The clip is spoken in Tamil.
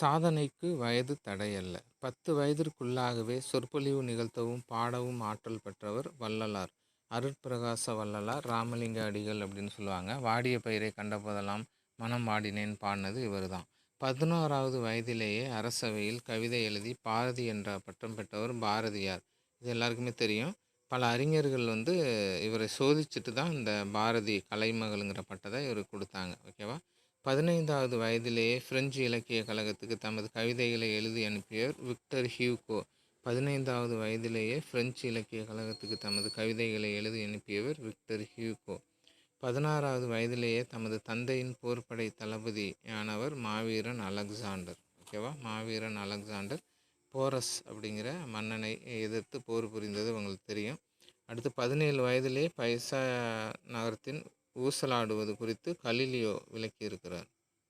சாதனைக்கு வயது தடையல்ல பத்து வயதிற்குள்ளாகவே சொற்பொழிவு நிகழ்த்தவும் பாடவும் ஆற்றல் பெற்றவர் வள்ளலார். அருட்பிரகாச வள்ளலார் ராமலிங்க அடிகள் அப்படின்னு சொல்லுவாங்க. வாடிய பயிரை கண்டபோதெல்லாம் மனம் வாடினேன் பாடினது இவர் தான் பதினோராவது வயதிலேயே அரசவையில் கவிதை எழுதி பாரதி என்ற பட்டம் பெற்றவர் பாரதியார். இது எல்லாருக்குமே தெரியும். பல அறிஞர்கள் வந்து இவரை சோதிச்சுட்டு தான் இந்த பாரதி கலைமகள்ங்கிற பட்டத்தை இவருக்கு கொடுத்தாங்க. ஓகேவா? பதினைந்தாவது வயதிலேயே பிரெஞ்சு இலக்கிய கழகத்துக்கு தமது கவிதைகளை எழுதி அனுப்பியவர் விக்டர் ஹியூகோ. பதினைந்தாவது வயதிலேயே பிரெஞ்சு இலக்கிய கழகத்துக்கு தமது கவிதைகளை எழுதி அனுப்பியவர் விக்டர் ஹியூகோ. பதினாறாவது வயதிலேயே தமது தந்தையின் போர்ப்படை தளபதியானவர் மாவீரன் அலெக்சாண்டர். ஓகேவா மாவீரன் அலெக்சாண்டர். போரஸ் அப்படிங்கிற மன்னனை எதிர்த்து போர் புரிந்தது உங்களுக்கு தெரியும். அடுத்து பதினேழு வயதிலே பைசா நகரத்தின் ஊசலாடுவது குறித்து கலிலியோ விளக்கியிருக்கிறார்.